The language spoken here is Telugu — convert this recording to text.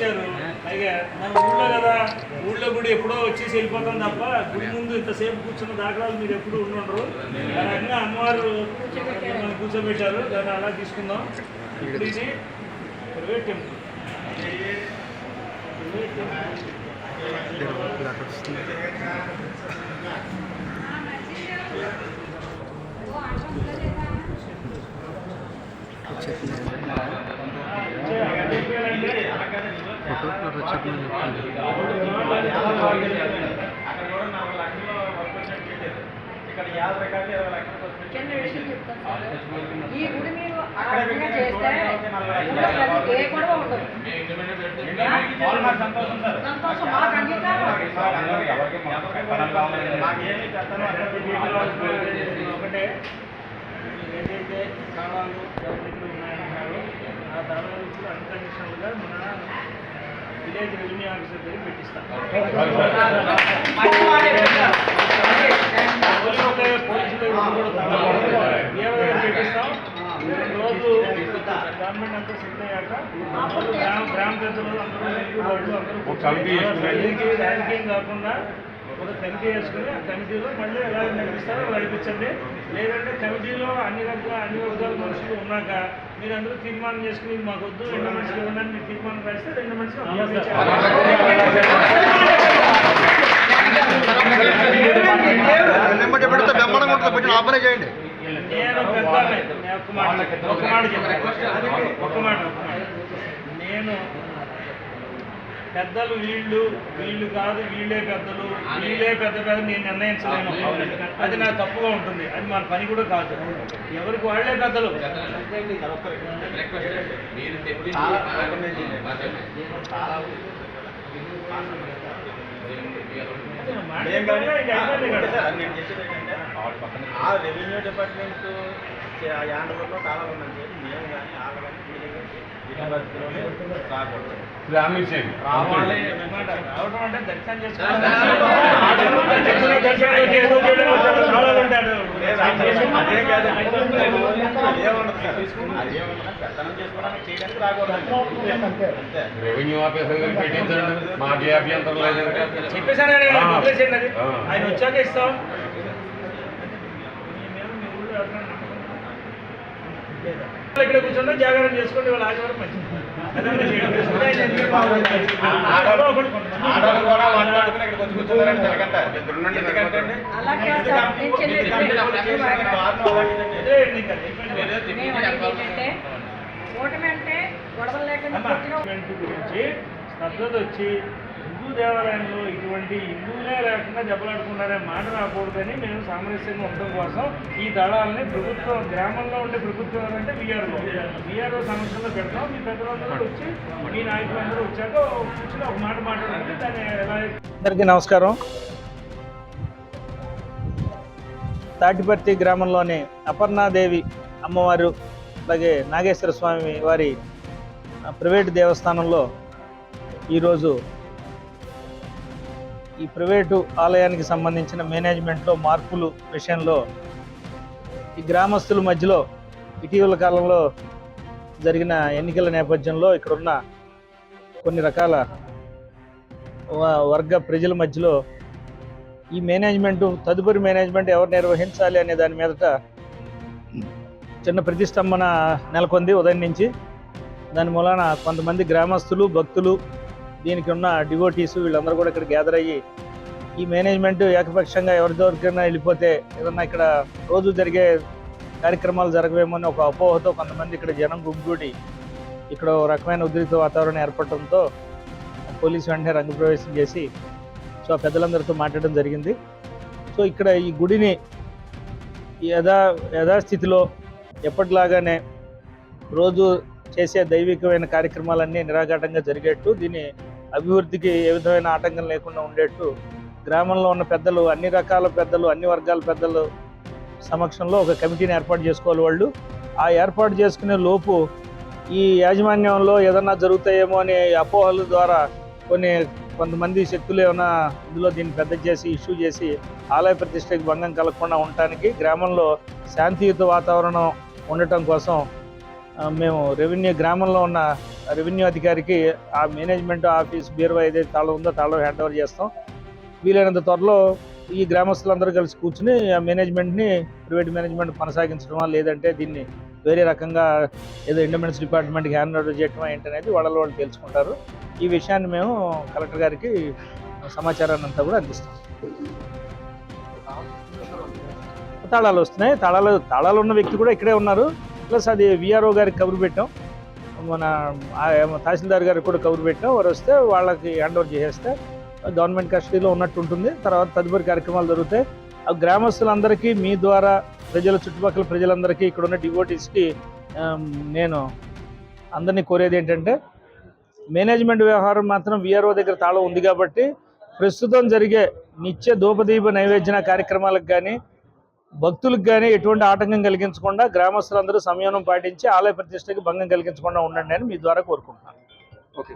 వచ్చారు. పైగా మన ఊళ్ళో కదా ఊళ్ళో గుడి ఎప్పుడో వచ్చేసి వెళ్ళిపోతాం తప్ప గుడి ముందు ఇంతసేపు కూర్చున్న దాఖలాలు మీరు ఎప్పుడు ఉండరు. రకంగా అమ్మవారు మనం కూర్చోబెట్టారు. దాన్ని అలా తీసుకుందాం. ఇప్పుడు ఇది ప్రైవేట్ టెంపుల్. ప్రైవేట్ టెంపుల్ చిన్న విషయం చెప్తాను సార్. ఈ గుడి మీరు ఆరాధన చేస్తే ఏ గొడవ ఉండదు. సంతోషం మాకు అంగీకారం. ఒకటే ఏదైతే దగ్గర ఉన్నాయంటున్నారో ఆ ఇప్పుడు అన్కండిషనల్గా మన విలేజ్ రెవెన్యూ ఆఫీసర్ దగ్గర పెట్టిస్తాం. పెట్టిస్తాం రోజులు గవర్నమెంట్ అంతా సెట్ అయ్యాక గ్రామ గ్రామ పెద్దలు అందరూ అందరూ రాజకీయం కాకుండా ఒక కమిటీ వేసుకుని ఆ కమిటీలో మళ్ళీ ఎలా నడిపిస్తారో నడిపించండి లేదంటే కమిటీలో అన్ని రకాల అన్ని వర్గాల మనుషులు ఉన్నాక మీరు అందరూ తీర్మానం చేసుకుని మాకు వద్దు రెండు మనుషులు ఇవ్వడానికి మీరు తీర్మానం రాస్తే రెండు మనుషులు నేను పెద్దలు వీళ్ళు వీళ్ళు కాదు వీళ్ళే పెద్దలు వీళ్ళే పెద్ద పెద్ద నేను నిర్ణయించలేను. అది నా తప్పుగా ఉంటుంది. అది మన పని కూడా కాదు. ఎవరికి వాళ్ళే పెద్దలు. రెవెన్యూ డిపార్ట్మెంట్ యాండర్లో కాలాలు ఉందని చెప్పి మేము కానీ వాళ్ళు రావాలి. రావడం అంటే దర్శనం అంతే రెవెన్యూ ఆఫీసర్ గారికి పెట్టించండి. మాకే అభ్యంతరం లేదంటే చెప్పేశాను. ఆయన వచ్చాక ఇస్తాం. మీ ఇక్కడ కూర్చుంటే జాగ్రత్త చేసుకోండి వాళ్ళ ఆదివారం మంచిది. ఆడవాళ్ళు కూడా మాట్లాడుకుని ఇక్కడికి వచ్చి కూర్చున్నారని జరగంట గురించి శ్రద్ధత వచ్చి హిందూ దేవాలయంలో ఇటువంటి హిందువులే లేకుండా దెబ్బలాడుకున్నారే మాట రాకూడదని మేము సామరస్యంగా ఉండడం కోసం ఈ దళాలని ప్రభుత్వం గ్రామంలో ఉండే ప్రభుత్వం అంటే విఆర్ఓ. విఆర్ఓ సమస్యలో పెడతాం. మీ పెద్దలందరూ వచ్చి మీ నాయకులందరూ వచ్చాక కూర్చొని ఒక మాట మాట్లాడుకుంటే దాన్ని ఎలా అందరికీ నమస్కారం. తాటిపర్తి గ్రామంలోని అపర్ణాదేవి అమ్మవారు అలాగే నాగేశ్వర స్వామి వారి ప్రైవేటు దేవస్థానంలో ఈరోజు ఈ ప్రైవేటు ఆలయానికి సంబంధించిన మేనేజ్మెంట్లో మార్పులు విషయంలో ఈ గ్రామస్తుల మధ్యలో ఇటీవల కాలంలో జరిగిన ఎన్నికల నేపథ్యంలో ఇక్కడున్న కొన్ని రకాల వ- వర్గ ప్రజల మధ్యలో ఈ మేనేజ్మెంట్ తదుపరి మేనేజ్మెంట్ ఎవరు నిర్వహించాలి అనే దాని మీదట చిన్న ప్రతిష్టంభన నెలకొంది ఉదయం నుంచి. దాని మూలాన కొంతమంది గ్రామస్తులు భక్తులు దీనికి ఉన్న డివోటీస్ వీళ్ళందరూ కూడా ఇక్కడ గ్యాదర్ అయ్యి ఈ మేనేజ్మెంట్ ఏకపక్షంగా ఎవరి దొరికైనా వెళ్ళిపోతే ఏదన్నా ఇక్కడ రోజు జరిగే కార్యక్రమాలు జరగవేమో అని ఒక అపోహతో కొంతమంది ఇక్కడ జనం గుంపుగూడి ఇక్కడ ఒక రకమైన ఉద్రిక్త వాతావరణం ఏర్పడటంతో పోలీసు వెంటనే రంగప్రవేశం చేసి సో ఆ పెద్దలందరితో మాట్లాడడం జరిగింది. సో ఇక్కడ ఈ గుడిని యథా యథాస్థితిలో ఎప్పటిలాగానే రోజు చేసే దైవికమైన కార్యక్రమాలన్నీ నిరాఘాటంగా జరిగేట్టు దీన్ని అభివృద్ధికి ఏ విధమైన ఆటంకం లేకుండా ఉండేట్టు గ్రామంలో ఉన్న పెద్దలు అన్ని రకాల పెద్దలు అన్ని వర్గాల పెద్దలు సమక్షంలో ఒక కమిటీని ఏర్పాటు చేసుకోవాలి వాళ్ళు. ఆ ఏర్పాటు చేసుకునే లోపు ఈ యాజమాన్యంలో ఏదన్నా జరుగుతాయేమో అనే అపోహల ద్వారా కొన్ని కొంతమంది శక్తులు ఏమైనా ఇందులో దీన్ని పెద్ద చేసి ఇష్యూ చేసి ఆలయ ప్రతిష్టకి భంగం కలగకుండా ఉండటానికి గ్రామంలో శాంతియుత వాతావరణం ఉండటం కోసం మేము రెవెన్యూ గ్రామంలో ఉన్న రెవెన్యూ అధికారికి ఆ మేనేజ్మెంట్ ఆఫీస్ బీరువా ఏదైతే తాళం ఉందో తాళం హ్యాండ్ ఓవర్ చేస్తాం. వీలైనంత త్వరలో ఈ గ్రామస్తులందరూ కలిసి కూర్చుని ఆ మేనేజ్మెంట్ని ప్రైవేట్ మేనేజ్మెంట్ కొనసాగించడమా లేదంటే దీన్ని వేరే రకంగా ఏదో ఇండిపెండెన్స్ డిపార్ట్మెంట్కి హ్యాండ్ ఓవర్ చేయటమా ఏంటనేది వాళ్ళ వాళ్ళు తెలుసుకుంటారు. ఈ విషయాన్ని మేము కలెక్టర్ గారికి సమాచారాన్ని అంతా కూడా అందిస్తాం. తాళాలు వస్తున్నాయి. తాళాలు తాళాలు ఉన్న వ్యక్తి కూడా ఇక్కడే ఉన్నారు. ప్లస్ అది విఆర్ఓ గారికి కబురు పెట్టాం. మన తహసీల్దార్ గారికి కూడా కబురు పెట్టాం. వారు వస్తే వాళ్ళకి హ్యాండ్ ఓవర్ చేసేస్తే గవర్నమెంట్ కస్టడీలో ఉన్నట్టు ఉంటుంది. తర్వాత తదుపరి కార్యక్రమాలు జరుగుతాయి. ఆ గ్రామస్తులందరికీ మీ ద్వారా ప్రజల చుట్టుపక్కల ప్రజలందరికీ ఇక్కడ ఉన్న డివోటీస్కి నేను అందరినీ కోరేది ఏంటంటే మేనేజ్మెంట్ వ్యవహారం మాత్రం విఆర్ఓ దగ్గర తాళం ఉంది కాబట్టి ప్రస్తుతం జరిగే నిత్య ధూపదీప నైవేద్యన కార్యక్రమాలకు కానీ భక్తులకు కానీ ఎటువంటి ఆటంకం కలిగించకుండా గ్రామస్తులందరూ సంయమనం పాటించి ఆలయ ప్రతిష్టకి భంగం కలిగించకుండా ఉండండి అని మీ ద్వారా కోరుకుంటున్నాను. ఓకే.